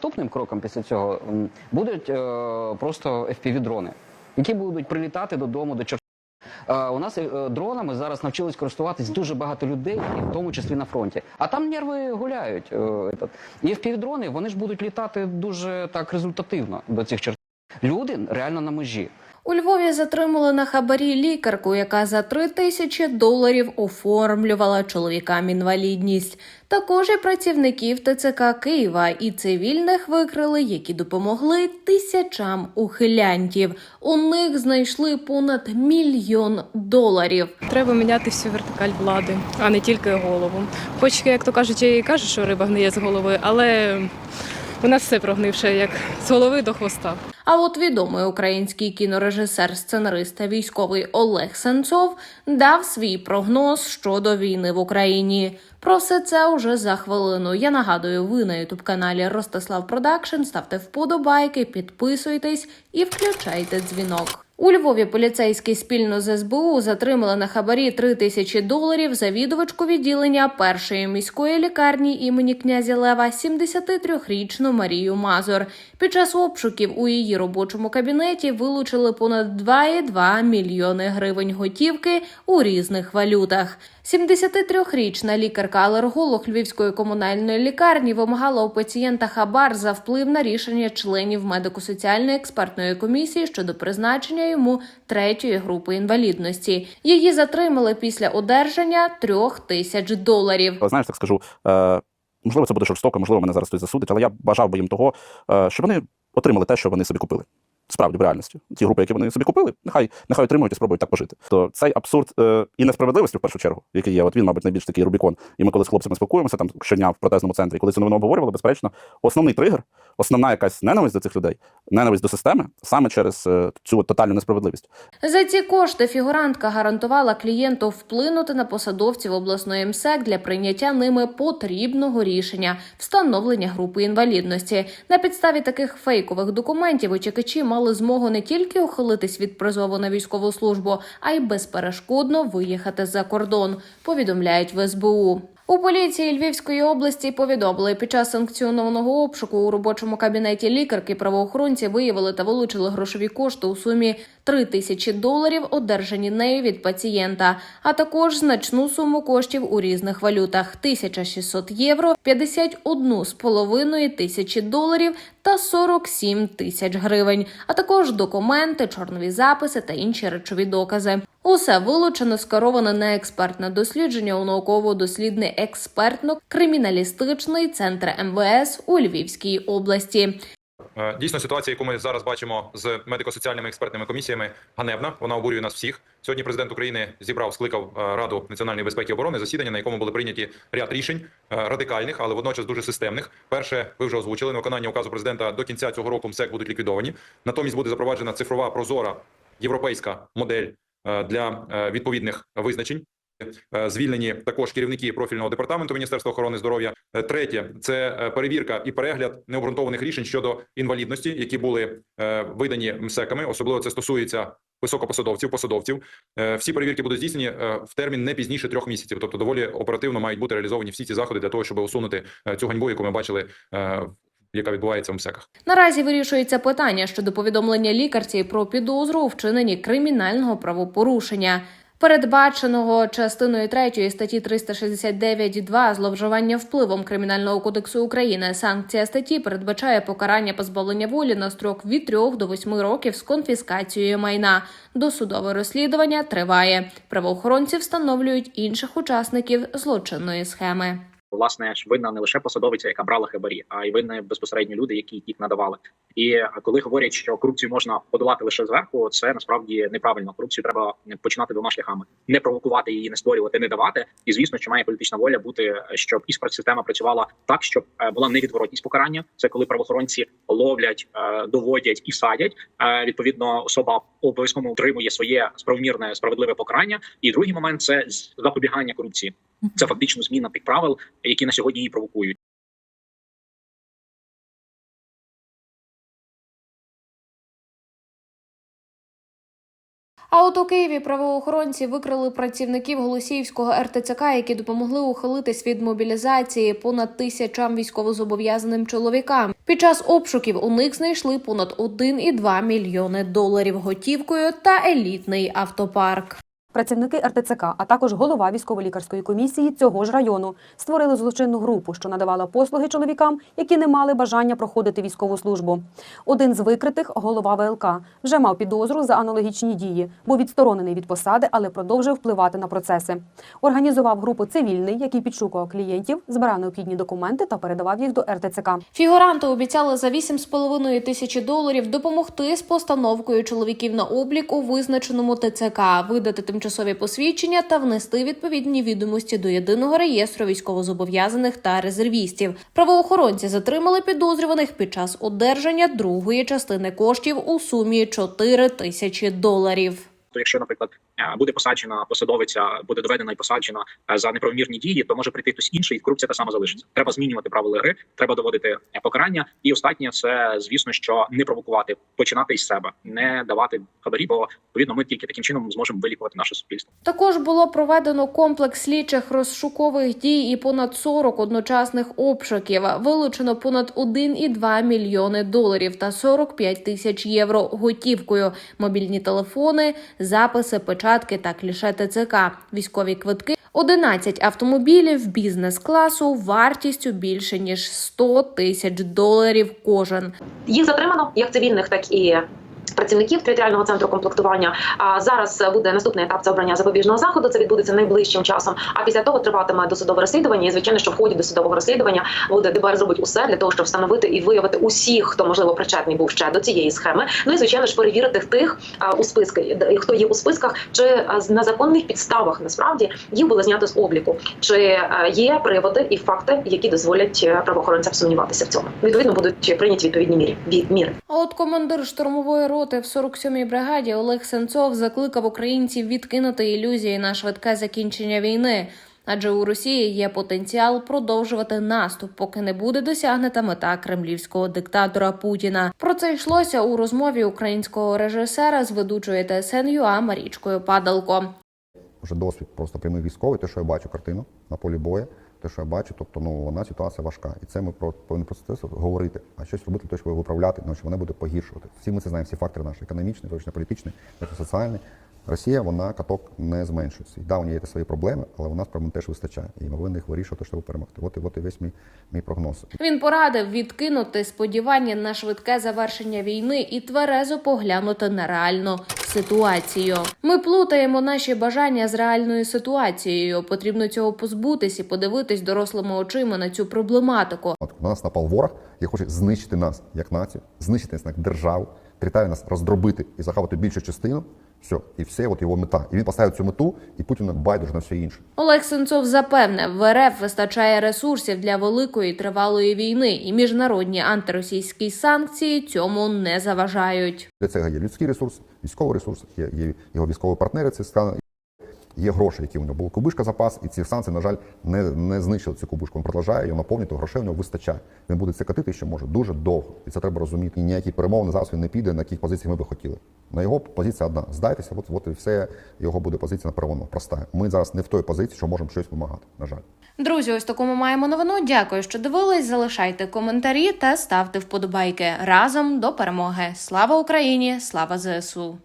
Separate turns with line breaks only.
Наступним кроком після цього будуть е, просто FPV-дрони, які будуть прилітати додому до чорта Е, у нас е, дронами зараз навчились користуватись дуже багато людей, в тому числі на фронті. А там нерви гуляють. Е, е, І FPV-дрони, вони ж будуть літати дуже так результативно до цих чертів. Люди реально на межі.
У Львові затримали на хабарі лікарку, яка за три тисячі доларів оформлювала чоловікам інвалідність. Також і працівників ТЦК Києва і цивільних викрили, які допомогли тисячам ухилянтів. У них знайшли понад мільйон доларів.
Треба міняти всю вертикаль влади, а не тільки голову. Хоч, як то кажуть, я і кажу, що риба гниє з голови, але у нас все прогнивше, як з голови до хвоста.
А от відомий український кінорежисер, сценарист та військовий Олег Сенцов дав свій прогноз щодо війни в Україні. Про все це уже за хвилину. Я нагадую, ви на ютуб каналі Ростислав Продакшн. Ставте вподобайки, підписуйтесь і включайте дзвінок. У Львові поліцейські спільно з СБУ затримали на хабарі 3 тисячі доларів завідувачку відділення першої міської лікарні імені князя Лева 73-річну Марію Мазур. Під час обшуків у її робочому кабінеті вилучили понад 2,2 мільйони гривень готівки у різних валютах. 73-річна лікарка-алерголог Львівської комунальної лікарні вимагала у пацієнта хабар за вплив на рішення членів медико-соціальної експертної комісії щодо призначення йому третьої групи інвалідності. Її затримали після одержання трьох тисяч доларів.
знаєш, так скажу, е, можливо, це буде жорстоко, можливо, мене зараз хтось засудить, але я бажав би їм того, е, щоб вони отримали те, що вони собі купили. Справді, в реальності. Ті групи, які вони собі купили, нехай нехай отримують і спробують так пожити. То цей абсурд е, і несправедливості, в першу чергу, який є, от він, мабуть, найбільш такий Рубікон. І ми коли з хлопцями спілкуємося там щодня в протезному центрі, коли цю новину обговорювали, безперечно, основний тригер, основна якась ненависть до цих людей, ненависть до системи саме через е, цю тотальну несправедливість.
За ці кошти фігурантка гарантувала клієнту вплинути на посадовців обласної МСЕК для прийняття ними потрібного рішення встановлення групи інвалідності. На підставі таких фейкових документів утікачі мали змогу не тільки ухилитись від призову на військову службу, а й безперешкодно виїхати за кордон. Повідомляють в СБУ. У поліції Львівської області повідомили, під час санкціонованого обшуку у робочому кабінеті лікарки правоохоронці виявили та вилучили грошові кошти у сумі 3 тисячі доларів, одержані нею від пацієнта, а також значну суму коштів у різних валютах: 1600 євро, 51,5 тисячі доларів та 47 тисяч гривень, а також документи, чорнові записи та інші речові докази. Усе вилучено скеровано на експертне дослідження у науково-дослідний експертно-криміналістичний центр МВС у Львівській області.
Е, Дійсно, ситуація, яку ми зараз бачимо з медико-соціальними експертними комісіями, ганебна. Вона обурює нас всіх. Сьогодні президент України зібрав, скликав е, Раду національної безпеки і оборони засідання, на якому були прийняті ряд рішень е, радикальних, але водночас дуже системних. Перше, ви вже озвучили на виконання указу президента до кінця цього року МСЕК будуть ліквідовані. Натомість буде запроваджена цифрова прозора європейська модель для е, відповідних визначень. Е, Звільнені також керівники профільного департаменту Міністерства охорони здоров'я. Е, Третє це е, перевірка і перегляд необґрунтованих рішень щодо інвалідності, які були е, видані МСЕКами. Особливо це стосується високопосадовців, посадовців. Е, Всі перевірки будуть здійснені е, в термін не пізніше трьох місяців. Тобто, доволі оперативно мають бути реалізовані всі ці заходи для того, щоб усунути е, цю ганьбу, яку ми бачили, е, яка відбувається в МСЕКах.
Наразі вирішується питання щодо повідомлення лікарці про підозру у вчиненні кримінального правопорушення. Передбаченого частиною 3 статті 369.2 зловживання впливом Кримінального кодексу України. Санкція статті передбачає покарання позбавлення волі на строк від 3 до 8 років з конфіскацією майна. Досудове розслідування триває. Правоохоронці встановлюють інших учасників злочинної схеми.
Власне ж винна не лише посадовиця, яка брала хабарі, а й винні безпосередньо люди, які їх надавали. І коли говорять, що корупцію можна подолати лише зверху, це насправді неправильно. Корупцію треба починати двома шляхами: не провокувати її, не створювати, не давати. І звісно, що має політична воля бути, щоб і система працювала так, щоб е, була невідворотність покарання. Це коли правоохоронці ловлять, е, доводять і садять. Е, Відповідно, особа обов'язково отримує своє справомірне справедливе покарання. І другий момент це запобігання корупції. Це фактично зміна тих правил, які на сьогодні її провокують.
А от у Києві правоохоронці викрили працівників Голосіївського РТЦК, які допомогли ухилитись від мобілізації понад тисячам військовозобов'язаним чоловікам. Під час обшуків у них знайшли понад 1,2 мільйони доларів готівкою та елітний автопарк.
Працівники РТЦК, а також голова військово-лікарської комісії цього ж району створили злочинну групу, що надавала послуги чоловікам, які не мали бажання проходити військову службу. Один з викритих, голова ВЛК, вже мав підозру за аналогічні дії, був відсторонений від посади, але продовжив впливати на процеси. Організував групу цивільний, який підшукував клієнтів, збирав необхідні документи та передавав їх до РТЦК.
Фігуранти обіцяли за 8,5 тисячі доларів допомогти з постановкою чоловіків на облік у визначеному ТЦК, видати тимчасові посвідчення та внести відповідні відомості до єдиного реєстру військовозобов'язаних та резервістів. Правоохоронці затримали підозрюваних під час одержання другої частини коштів у сумі 4 тисячі доларів.
Якщо, наприклад, буде посаджена посадовиця, буде доведена і посаджена е, за неправомірні дії, то може прийти хтось інший, і корупція та сама залишиться. Треба змінювати правила гри, треба доводити е, покарання. І останнє це звісно, що не провокувати, починати із себе, не давати хабарі, бо відповідно ми тільки таким чином зможемо вилікувати наше суспільство.
Також було проведено комплекс слідчих розшукових дій і понад 40 одночасних обшуків. Вилучено понад 1,2 мільйони доларів та 45 тисяч євро готівкою, мобільні телефони, записи, печатки та кліше ТЦК, військові квитки. 11 автомобілів бізнес-класу вартістю більше ніж 100 тисяч доларів кожен.
Їх затримано як цивільних, так і працівників територіального центру комплектування. А зараз буде наступний етап це обрання запобіжного заходу. Це відбудеться найближчим часом. А після того триватиме досудове розслідування. І звичайно, що в ході досудового розслідування буде ДБР зробить усе для того, щоб встановити і виявити усіх, хто можливо причетний був ще до цієї схеми. Ну і звичайно ж перевірити тих у списки, хто є у списках, чи на законних підставах насправді їх було знято з обліку, чи є приводи і факти, які дозволять правоохоронцям сумніватися в цьому. Відповідно будуть прийняті відповідні міри. ві- міри.
Командир штурмової роти в 47-й бригаді Олег Сенцов закликав українців відкинути ілюзії на швидке закінчення війни. Адже у Росії є потенціал продовжувати наступ, поки не буде досягнута мета кремлівського диктатора Путіна. Про це йшлося у розмові українського режисера з ведучою ТСН ЮА Марічкою Падалко.
вже досвід просто прямий військовий, те, що я бачу картину на полі бою, те, що я бачу, тобто ну вона ситуація важка. І це ми про повинні про це говорити, а щось робити, те, щоб виправляти, ну, що вона буде погіршувати. Всі ми це знаємо, всі фактори наші економічні, точно політичні, соціальні. Росія, вона каток не зменшується. І да, у неї є свої проблеми, але у нас проблем теж вистачає. І ми повинні їх вирішувати, щоб перемогти. От і от і весь мій, мій прогноз.
Він порадив відкинути сподівання на швидке завершення війни і тверезо поглянути на реальну ситуацію. Ми плутаємо наші бажання з реальною ситуацією. Потрібно цього позбутися і подивитись дорослими очима на цю проблематику.
От на нас напав ворог, який хоче знищити нас як націю, знищити нас як державу, трітає нас роздробити і захавати більшу частину. Все, і все, от його мета. І він поставив цю мету, і Путін байдуже на все інше.
Олег Сенцов запевнив, в РФ вистачає ресурсів для великої тривалої війни, і міжнародні антиросійські санкції цьому не заважають.
Для цього є людський ресурс, військовий ресурс, є, є його військові партнери. Це. Є гроші, які у нього були кубишка запас, і ці санкції, на жаль, не, не знищили цю кубишку. Він продовжує його наповнювати, грошей у нього вистачає. Він буде це катити ще може дуже довго. І це треба розуміти. І ніякі перемовини зараз він не піде, на яких позиціях ми би хотіли. На його позиція одна. Здайтеся, от, от і все його буде позиція на правому. Проста. Ми зараз не в той позиції, що можемо щось вимагати. На жаль.
Друзі, ось такому маємо новину. Дякую, що дивились. Залишайте коментарі та ставте вподобайки разом до перемоги. Слава Україні! Слава ЗСУ!